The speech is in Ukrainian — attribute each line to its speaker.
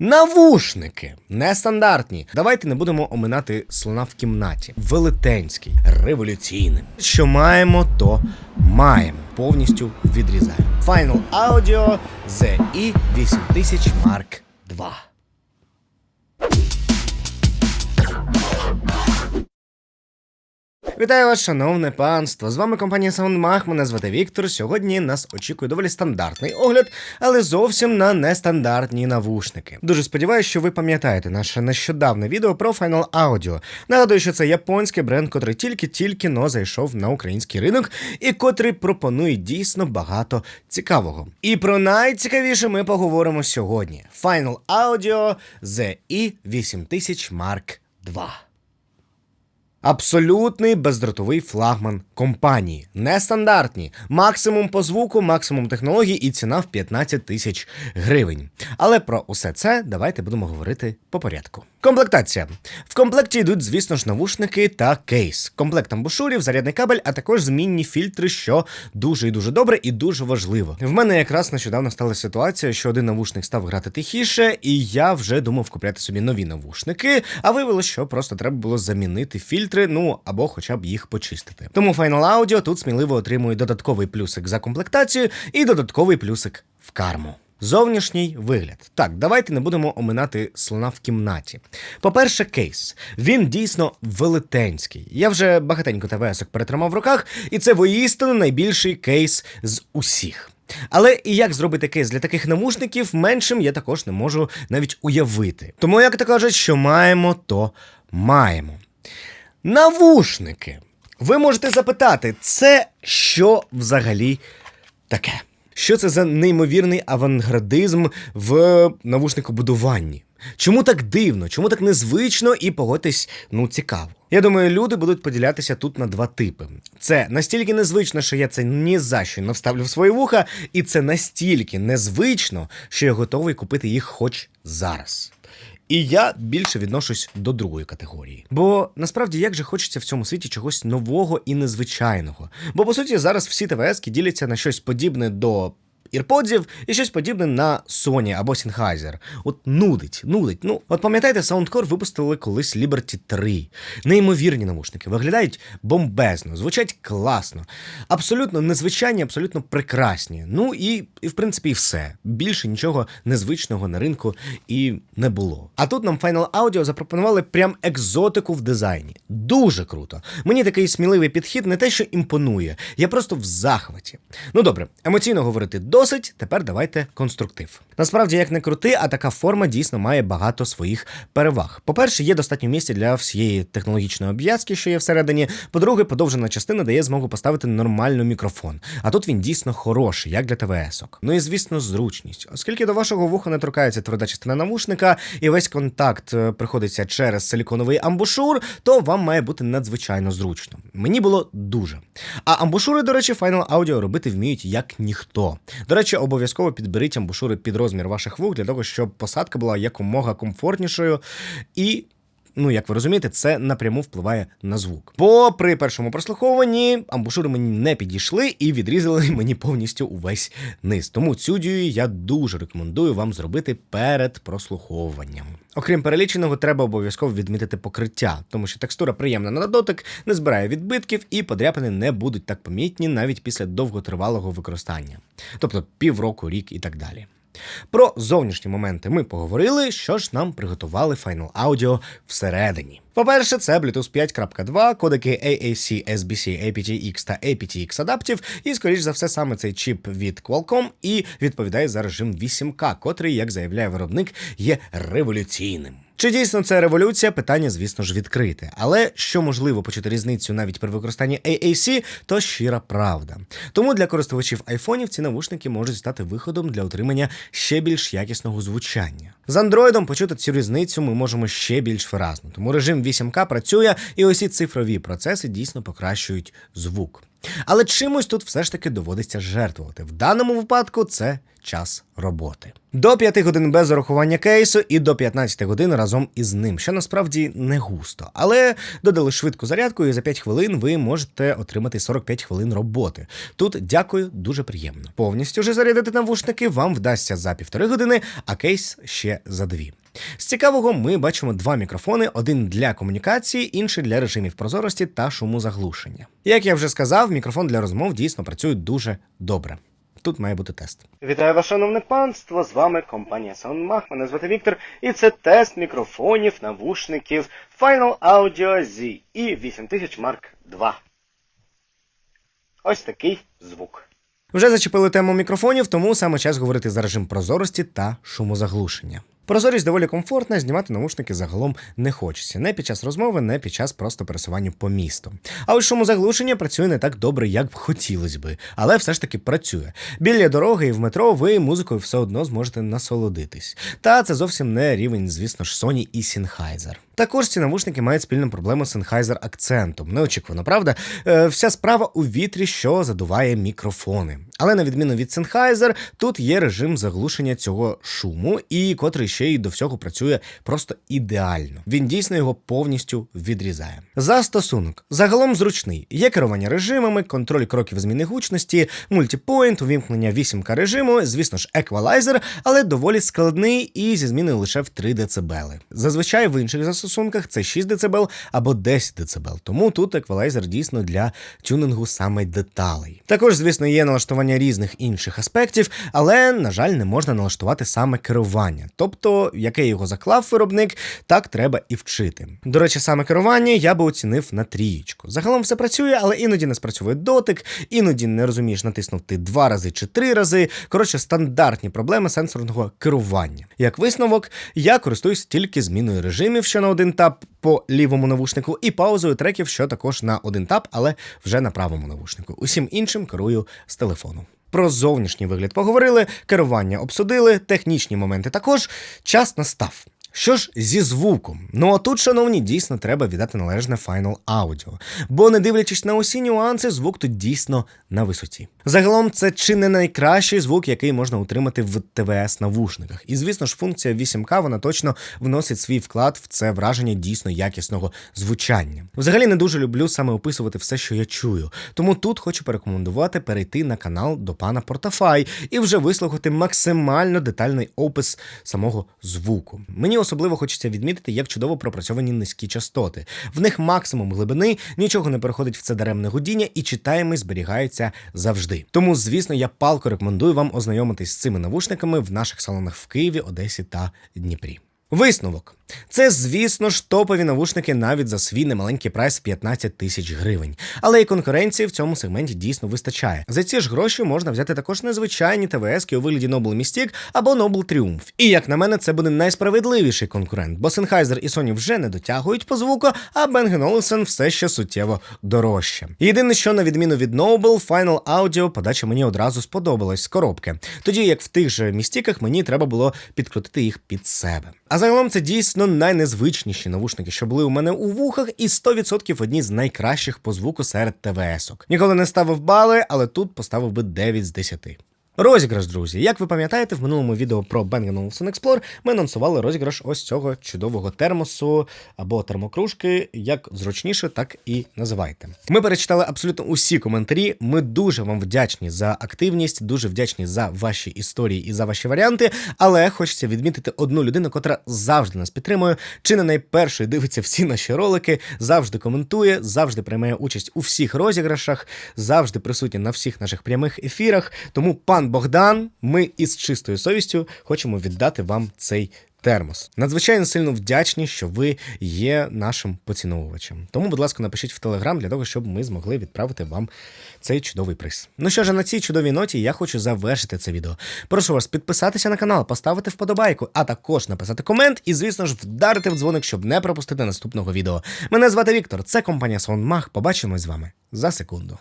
Speaker 1: Навушники нестандартні. Давайте не будемо оминати слона в кімнаті. Велетенський, революційний. Що маємо, то маємо. Повністю відрізаємо. Final Audio ZI 8000 Mark II. Вітаю вас, шановне панство! З вами компанія SoundMag, мене звати Віктор. Сьогодні нас очікує доволі стандартний огляд, але зовсім на нестандартні навушники. Дуже сподіваюся, що ви пам'ятаєте наше нещодавне відео про Final Audio. Нагадую, що це японський бренд, котрий тільки-тільки но зайшов на український ринок і котрий пропонує дійсно багато цікавого. І про найцікавіше ми поговоримо сьогодні. Final Audio ZI 8000 Mark II. Абсолютний бездротовий флагман компанії. Нестандартні. Максимум по звуку, максимум технологій і ціна в 15 тисяч гривень. Але про усе це давайте будемо говорити по порядку. Комплектація. В комплекті йдуть, звісно ж, навушники та кейс. Комплект амбушурів, зарядний кабель, а також змінні фільтри, що дуже і дуже добре і дуже важливо. В мене якраз нещодавно стала ситуація, що один навушник став грати тихіше, і я вже думав купляти собі нові навушники, а виявилося, що просто треба було замінити фільтри, ну або хоча б їх почистити. Тому Final Audio тут сміливо отримує додатковий плюсик за комплектацію і додатковий плюсик в карму. Зовнішній вигляд. Так, давайте не будемо оминати слона в кімнаті. По-перше, кейс. Він дійсно велетенський. Я вже багатенько ТВСок перетримав в руках, і це воістину найбільший кейс з усіх. Але і як зробити кейс для таких навушників меншим я також не можу навіть уявити. Тому, як то кажуть, що маємо, то маємо. Навушники. Ви можете запитати, це що взагалі таке? Що це за неймовірний авангардизм в навушникобудуванні? Чому так дивно, чому так незвично і погодьтесь, ну цікаво. Я думаю, люди будуть поділятися тут на два типи. Це настільки незвично, що я це ні за що не вставлю в свої вуха, і це настільки незвично, що я готовий купити їх хоч зараз. І я більше відношусь до другої категорії. Бо насправді як же хочеться в цьому світі чогось нового і незвичайного. Бо по суті зараз всі ТВСки діляться на щось подібне до. Ірподзів і щось подібне на Sony або Sennheiser. От нудить, нудить. Ну, от пам'ятаєте, Soundcore випустили колись Liberty 3. Неймовірні навушники, виглядають бомбезно, звучать класно, абсолютно незвичайні, абсолютно прекрасні. Ну і, і в принципі, і все. Більше нічого незвичного на ринку і не було. А тут нам Final Audio запропонували прям екзотику в дизайні. Дуже круто. Мені такий сміливий підхід не те, що імпонує, я просто в захваті. Ну добре, емоційно говорити досить. Тепер давайте конструктив. Насправді, як не крути, а така форма дійсно має багато своїх переваг. По-перше, є достатньо місця для всієї технологічної обв'язки, що є всередині. По-друге, подовжена частина дає змогу поставити нормально мікрофон. А тут він дійсно хороший, як для ТВСок. Ну і звісно, зручність. Оскільки до вашого вуха не торкається тверда частина навушника, і весь контакт е, приходиться через силіконовий амбушур, то вам має бути надзвичайно зручно. Мені було дуже. А амбушури, до речі, Final Audio робити вміють як ніхто. До речі, обов'язково підберіть амбушури під розмір ваших вух для того, щоб посадка була якомога комфортнішою і. Ну, як ви розумієте, це напряму впливає на звук. Бо при першому прослуховуванні амбушури мені не підійшли і відрізали мені повністю увесь низ. Тому цю дію я дуже рекомендую вам зробити перед прослуховуванням. Окрім переліченого, треба обов'язково відмітити покриття, тому що текстура приємна на дотик, не збирає відбитків і подряпини не будуть так помітні навіть після довготривалого використання, тобто півроку, рік і так далі. Про зовнішні моменти ми поговорили, що ж нам приготували Final Audio всередині. По-перше, це Bluetooth 5.2, кодеки AAC, SBC, aptX та aptX адаптів, і, скоріш за все, саме цей чіп від Qualcomm і відповідає за режим 8К, котрий, як заявляє виробник, є революційним. Чи дійсно це революція? Питання, звісно ж, відкрите. Але що можливо почути різницю навіть при використанні AAC, то щира правда. Тому для користувачів айфонів ці навушники можуть стати виходом для отримання ще більш якісного звучання. З андроїдом почути цю різницю ми можемо ще більш виразно. Тому режим 8К працює, і ці цифрові процеси дійсно покращують звук. Але чимось тут все ж таки доводиться жертвувати. В даному випадку це час роботи. До 5 годин без урахування кейсу і до 15 годин разом із ним, що насправді не густо. Але додали швидку зарядку, і за 5 хвилин ви можете отримати 45 хвилин роботи. Тут дякую, дуже приємно. Повністю вже зарядити навушники вам вдасться за півтори години, а кейс ще за дві. З цікавого ми бачимо два мікрофони: один для комунікації, інший для режимів прозорості та шуму заглушення. Як я вже сказав, мікрофон для розмов дійсно працює дуже добре. Тут має бути тест.
Speaker 2: Вітаю вас, шановне панство! З вами компанія SoundMag, мене звати Віктор, і це тест мікрофонів, навушників Final Audio ZE 8000 Mark II. Ось такий звук.
Speaker 1: Вже зачепили тему мікрофонів, тому саме час говорити за режим прозорості та шумозаглушення. Прозорість доволі комфортна, знімати наушники загалом не хочеться. Не під час розмови, не під час просто пересування по місту. А ось шумозаглушення працює не так добре, як б хотілося би, але все ж таки працює. Біля дороги і в метро ви музикою все одно зможете насолодитись. Та це зовсім не рівень, звісно ж, Sony і Sennheiser. Також ці навушники мають спільну проблему з Sennheiser акцентом. Неочікувано, правда? Е, вся справа у вітрі, що задуває мікрофони. Але на відміну від Sennheiser, тут є режим заглушення цього шуму, і котрий ще й до всього працює просто ідеально. Він дійсно його повністю відрізає. Застосунок загалом зручний. Є керування режимами, контроль кроків зміни гучності, мультіпоінт, увімкнення 8К режиму, звісно ж, еквалайзер, але доволі складний і зі зміною лише в 3 дБ. Зазвичай в інших застосунках це 6 дБ або 10 дБ, тому тут еквалайзер дійсно для тюнингу саме деталей. Також, звісно, є налаштування різних інших аспектів, але, на жаль, не можна налаштувати саме керування. Тобто, яке його заклав виробник, так треба і вчити. До речі, саме керування я би оцінив на трієчку. Загалом все працює, але іноді не спрацьовує дотик, іноді не розумієш натиснути два рази чи три рази. Коротше, стандартні проблеми сенсорного керування. Як висновок, я користуюсь тільки зміною режимів, що на один тап по лівому навушнику, і паузою треків, що також на один тап, але вже на правому навушнику. Усім іншим керую з телефону. Про зовнішній вигляд поговорили, керування обсудили, технічні моменти також. Час настав. Що ж зі звуком? Ну а тут, шановні, дійсно треба віддати належне Final Audio. Бо не дивлячись на усі нюанси, звук тут дійсно на висоті. Загалом, це чи не найкращий звук, який можна утримати в ТВС навушниках. І звісно ж, функція 8К вона точно вносить свій вклад в це враження дійсно якісного звучання. Взагалі не дуже люблю саме описувати все, що я чую. Тому тут хочу порекомендувати перейти на канал до пана Портафай і вже вислухати максимально детальний опис самого звуку. Мені особливо хочеться відмітити, як чудово пропрацьовані низькі частоти. В них максимум глибини, нічого не переходить в це даремне гудіння, і читаємо зберігається завжди. Тому, звісно, я палко рекомендую вам ознайомитись з цими навушниками в наших салонах в Києві, Одесі та Дніпрі. Висновок. Це, звісно ж, топові навушники навіть за свій немаленький прайс 15 тисяч гривень. Але і конкуренції в цьому сегменті дійсно вистачає. За ці ж гроші можна взяти також незвичайні ТВС у вигляді Noble Mystic або Noble Triumph. І як на мене, це буде найсправедливіший конкурент, бо Sennheiser і Sony вже не дотягують по звуку, а Bang Olufsen все ще суттєво дорожче. Єдине, що на відміну від Noble, Final Audio подача мені одразу сподобалась з коробки. Тоді як в тих же містіках мені треба було підкрутити їх під себе. А загалом це дійсно найнезвичніші навушники, що були у мене у вухах, і 100% одні з найкращих по звуку серед ТВС-ок. Ніколи не ставив бали, але тут поставив би 9 з 10. Розіграш, друзі. Як ви пам'ятаєте, в минулому відео про Bang Olufsen Explore ми анонсували розіграш ось цього чудового термосу або термокружки, як зручніше, так і називайте. Ми перечитали абсолютно усі коментарі. Ми дуже вам вдячні за активність, дуже вдячні за ваші історії і за ваші варіанти. Але хочеться відмітити одну людину, котра завжди нас підтримує, чи не найпершою дивиться всі наші ролики, завжди коментує, завжди приймає участь у всіх розіграшах, завжди присутня на всіх наших прямих ефірах. Тому пан Богдан, ми із чистою совістю хочемо віддати вам цей термос. Надзвичайно сильно вдячні, що ви є нашим поціновувачем. Тому, будь ласка, напишіть в телеграм для того, щоб ми змогли відправити вам цей чудовий приз. Ну що ж, на цій чудовій ноті я хочу завершити це відео. Прошу вас підписатися на канал, поставити вподобайку, а також написати комент і, звісно ж, вдарити в дзвоник, щоб не пропустити наступного відео. Мене звати Віктор, це компанія SoundMag. Побачимось з вами за секунду.